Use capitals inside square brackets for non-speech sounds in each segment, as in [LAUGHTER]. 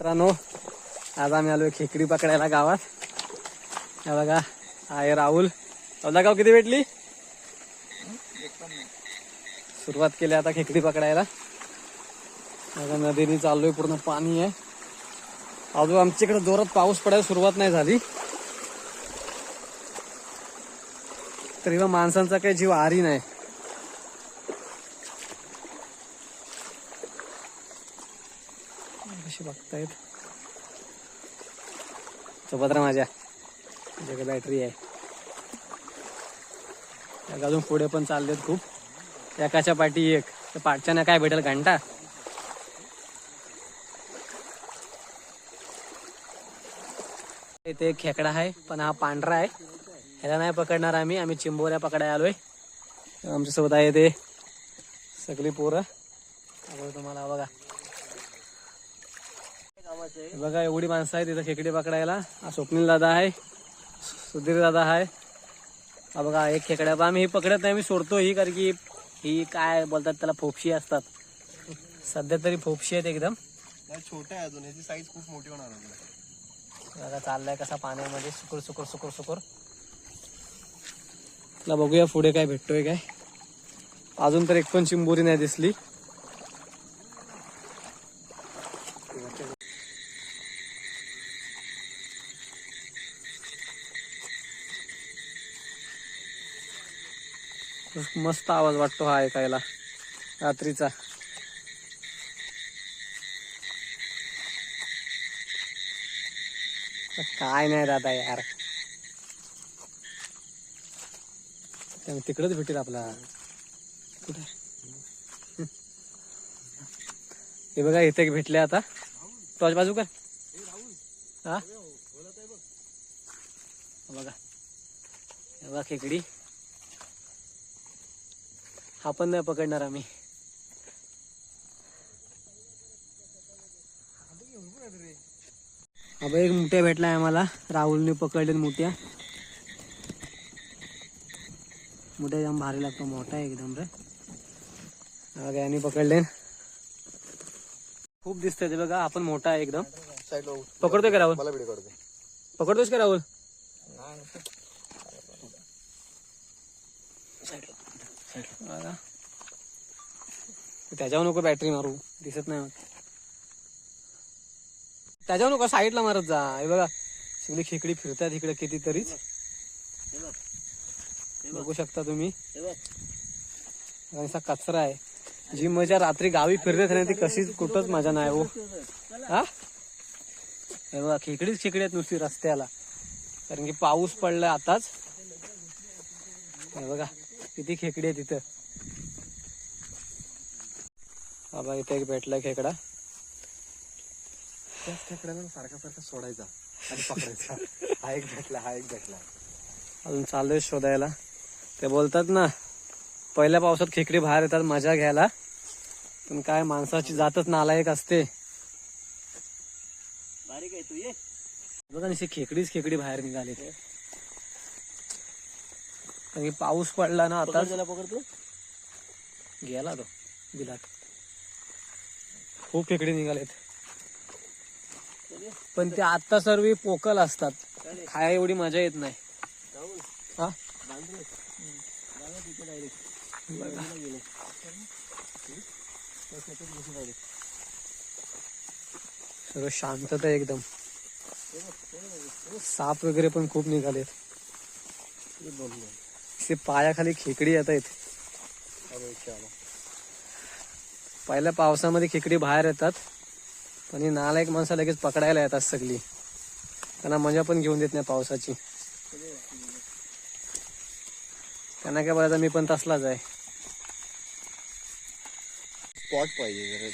मित्रांनो आज आम्ही आलोय खेकडी पकडायला गावात. हे बघा आहे राहुल. चौदा गाव किती भेटली? सुरुवात केली आता खेकडी पकडायला. बघा नदीने चाललोय पूर्ण पाणी आहे. अजून आमच्याकडे जोरात पाऊस पडायला सुरुवात नाही झाली. तरी माणसांचा काही जीव आरी नाही. कशी सोबत सुभद्रा माझ्या. माझ्याकडे बॅटरी आहे. त्या अजून पुढे पण चाललेत खूप. एकाच्या पाठी एक. पाठच्या ना काय भेटेल घंटा? इथे एक खेकडा आहे पण हा पांढरा आहे. ह्याला नाही पकडणार आम्ही. आम्ही चिंबोऱ्या पकडायला आलोय. आमच्यासोबत आहे ते सगळी पोरं. तुम्हाला बघा. बघा एवढी माणसं आहेत तिथं खेकडे पकडायला. स्वप्नील दादा आहे. सुधीर दादा आहे. हा बघा एक खेकड्या. आम्ही ही पकडत नाही मी सोडतो ही कारण की ही काय बोलतात त्याला फोपशी असतात. सध्या तरी फोपशी आहेत एकदम. छोटा आहे अजून. याची साईज खूप मोठी होणार आहे बघा चाललाय कसा पाण्यामध्ये. सुकर सुकर सुकर सुकर. तुला बघूया पुढे काय भेटतोय काय. अजून तर एक पण चिंबोरी नाही दिसली. मस्त आवाज वाटतो हा ऐकायला. रात्रीचा. काय नाही दादा यार. तिकडच तिकडेच भेटेल आपला. कुठे? हे बघा इथे भेटले आता. टॉच बाजू कर. हा? बघा. बघा खेकडी हा पण नाही पकडणार आम्ही. अबे एक मुठ्या भेटलाय आम्हाला. राहुलने पकडले मुठ्या. मुठ्या जाम भारी लागतो मोठा आहे एकदम रे. यांनी पकडले. खूप दिसतंय ते बघा आपण मोठा आहे एकदम. पकडतोय का राहुल? पकडतोयस का राहुल? त्याच्यावर नको बॅटरी मारू. दिसत नाही त्याच्यावर नको साईडला मारत जा. हे बघा. सगळी खेकडी फिरतात इकडे कितीतरीच. बघू शकता तुम्ही. असा कचरा आहे. जी मजा रात्री गावी फिरते ना ती कशीच कुठंच मजा नाही हो. हा? हे बघा खेकडीच खेकडी आहेत नुसती रस्त्याला. कारण की पाऊस पडलाय आताच. हे बघा. किती खेकडी आहे तिथं. बाबा इथे एक भेटलाय खेकडा त्याच खेकड्याला सारखा सारखा सोडायचा आणि पकडायचा. हा एक भेटला हा एक भेटला. अजून चाललोय शोधायला. ते बोलतात ना पहिल्या पावसात खेकडी बाहेर येतात मजा घ्यायला. पण काय माणसाची जातच नालायक असते. बघा निशी खेकडीच खेकडी बाहेर निघाली. कारण की पाऊस पडला ना आता. पकडतो गेला तो बिलात. खूप खेकडे निघालेत. पण ते आता सर्व पोकल असतात. खाया एवढी मजा येत नाही. हा. सर्व शांतता एकदम. साप वगैरे पण खूप निघालेत. ते पायाखाली खेकडी येत आहेत. पहिल्या पावसामध्ये खेकडी बाहेर येतात पण ही नालायक माणसं लगेच पकडायला येतात सगळी. त्यांना मजा पण घेऊन देत नाही पावसाची. त्यांना काय बोलायचं मी पण तसलाच आहे. स्पॉट पाहिजे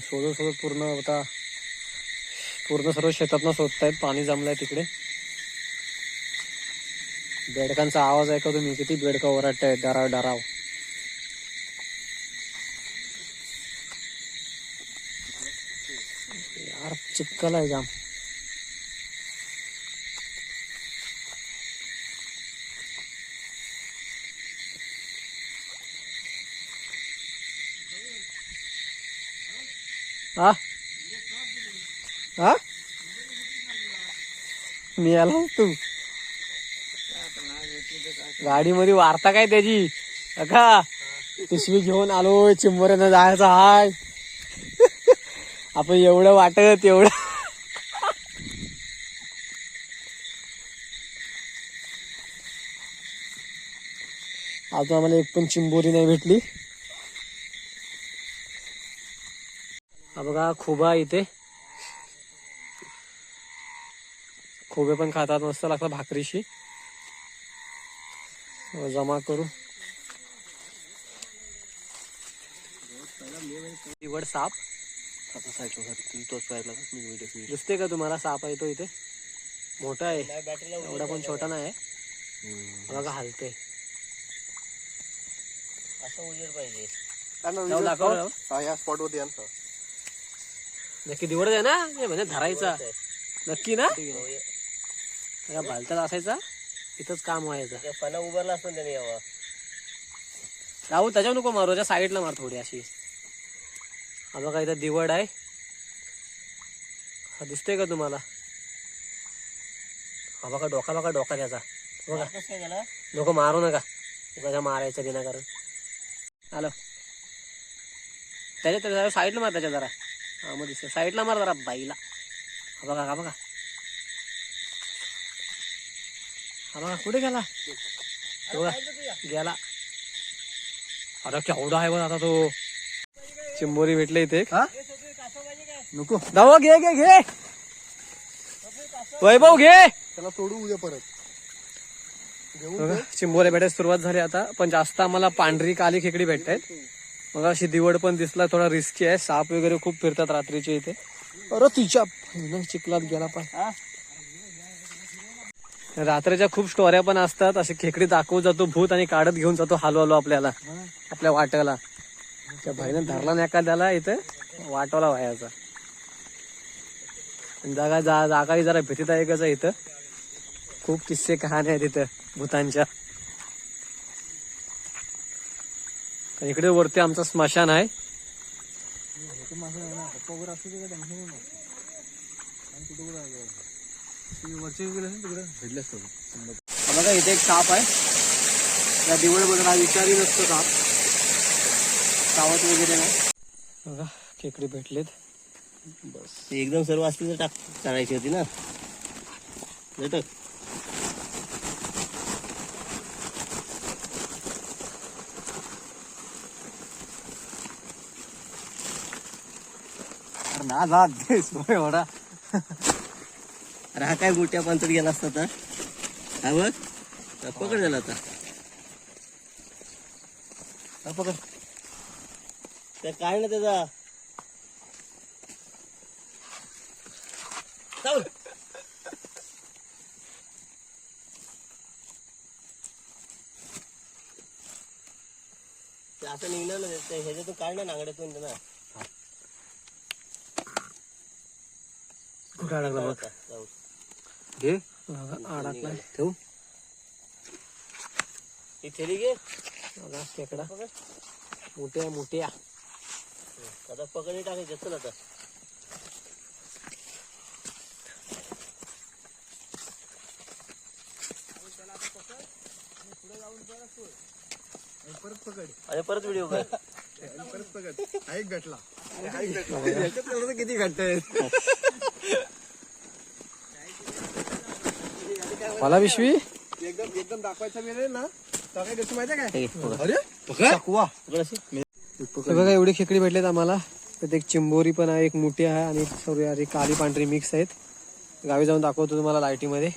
शोधत शोधत पूर्ण आता पूर्ण सर्व शेतातनं शोधतायत पाणी जमलंय तिकडे. बेडकांचा आवाज ऐका तुम्ही. किती बेडका ओरडतायत डराव डराव. यार चिपकल आहे जाम. हा? हा? मी आला तू गाडीमध्ये वार्ता काय त्याची? का पिशवी घेऊन आलो चिंबऱ्यानं जायचं हाय. आपण एवढं वाटत एवढं. आता आम्हाला एक पण चिंबोरी नाही भेटली. हा बघा खोबा इथे. खोबे पण खातात मस्त लागतात भाकरीशी. जमा करू. निवड साप. आता तोच साईडला मी व्हिडिओ दिसते का तुम्हाला? साप आहे तो इथे. मोठा आहे. एवढा पण छोटा नाही आहे. बघा हलते असं उजेड पाहिजे. हा स्पॉट वरती नक्की दिवड आहे ना. हे म्हणजे धरायचा. नक्की ना? त्याला भालतात असायचा. इथंच काम व्हायचं. फणा उभारला असतो त्याने यावं. राहू त्याच्यावर नको मारू त्याच्या साईडला मार थोडी अशी. हा बघा इथं दिवड आहे. हा दिसतोय का तुम्हाला? हा बघा डोका बघा डोका त्याचा. बघा. कसं काय त्याला नको मारू नका. त्याच्या मारायचं विनाकारण आलो. त्याच्या त्याच्या साईडला मार त्याच्या जरा. हा मग दिसतंय. साईडला मार जरा बाईला. हा बघा हा बघा हा बघा कुठे गेला? बघा गेला. अरे केवढा आहे बघ आता तो. चिंबोरी भेटले इथे. नको. जाऊ घे घे घे. वैभव घे. त्याला सोडू उद्या परत. चिंबोऱ्या भेटायला सुरुवात झाली आता. पण जास्त आम्हाला पांढरी काली खेकडी भेटतायत. मग अशी दिवड पण दिसला थोडा रिस्की आहे. साप वगैरे खूप फिरतात रात्रीचे इथे. अरे तिच्या चिखलात गेला पाय. रात्रीच्या खूप स्टोऱ्या पण असतात. असे खेकडी दाखवून जातो भूत आणि काढत घेऊन जातो हलू हालू आपल्याला. आपल्या वाट्याला. त्या भाईनं धरला नाही एखाद्याला इथे वाटवला व्हायचा जागा जा जागाही जरा भीतीदायकच आहे इथं. खूप किस्से कहाण्या आहेत इथं भूतांच्या. इकडे वरती आमचं स्मशान आहे. भेटले बघा इथे एक साप आहे. या दिवळ बघा हा विचारी नसतो साप. सावत वगैरे नाही बघा खेकडे भेटलेत. बस. एकदम सर्व असली तर टाक करायची होती ना. लटक ना जात एवढा [LAUGHS] अरे हा काय गोट्या पंचर गेला असता तर हा बघ. पकड झाला आता. हा पकड. त्या काय ना त्याचा? असं निघणार ना ह्याच्यातून काढ ना नांगड्यातून ना. कुठे अडकला बघ. घे. बघा, अडकलाय ठेवू. घे खेकडा पकड मोठ्या मोठ्या. आता पकडे टाकायचं चल आता. परत पकड आणि परत व्हिडिओ कर परत पकड एक भेटला किती भेटत मला विश्वी एकदम एकदम दाखवायचा वेळ आहे ना. तर काय कसं माहिती घे, काय? पकड. अरे चकवा पकड अशी. बघा एवढी खेकडी भेटलेत आम्हाला. त्यात एक चिंबोरी पण आहे एक मोठी आहे आणि सॉरी अरे काली पांढरी मिक्स आहेत. गावी जाऊन दाखवतो तुम्हाला लाईटीमध्ये